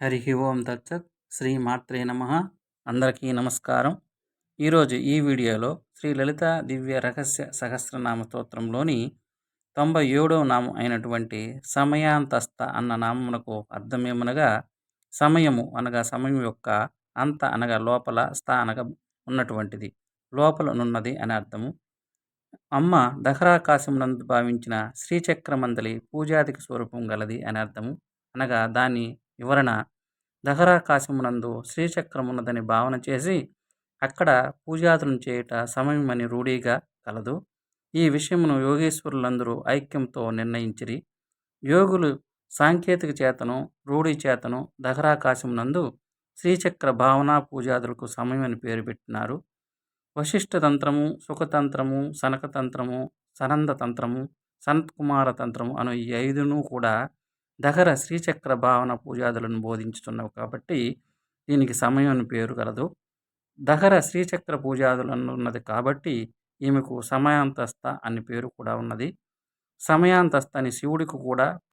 హరి ఓం దత్సత్ శ్రీ మాత్రే నమ. అందరికీ నమస్కారం. ఈరోజు ఈ వీడియోలో శ్రీ లలిత దివ్య రహస్య సహస్రనామ స్తోత్రంలోని తొంభై ఏడవ నామం అయినటువంటి సమయాంతస్థ అన్న నామమునకు అర్థమేమనగా సమయము అనగా సమయం యొక్క అంత అనగా లోపల స్థ అనగా ఉన్నటువంటిది. లోపలనున్నది అని అర్థము. అమ్మ దహరాకాశమునందు భావించిన శ్రీచక్రమందలి పూజాదిక స్వరూపం గలది అని అర్థము. అనగా దాని వివరణ దహరాకాశమునందు శ్రీచక్రమున్నదని భావన చేసి అక్కడ పూజాదులను చేయుట సమయమని రూఢీగా కలదు. ఈ విషయమును యోగేశ్వరులందరూ ఐక్యంతో నిర్ణయించిరి. యోగులు సాంకేతిక చేతను రూఢి చేతను దహరాకాశమునందు శ్రీచక్ర భావన పూజాదులకు సమయమని పేరు పెట్టినారు. వశిష్ఠతంత్రము సుఖతంత్రము సనకతంత్రము సనంద తంత్రము సనత్కుమార తంత్రము అను ఈ ఐదును కూడా దహర శ్రీచక్ర భావన పూజాదులను బోధించుతున్నవి కాబట్టి దీనికి సమయం అని పేరు కలదు దహర శ్రీచక్ర పూజాదులను ఉన్నది కాబట్టి ఈమెకు సమయాంతస్థ అని పేరు కూడా ఉన్నది. సమయాంతస్థ అని శివుడికి కూడా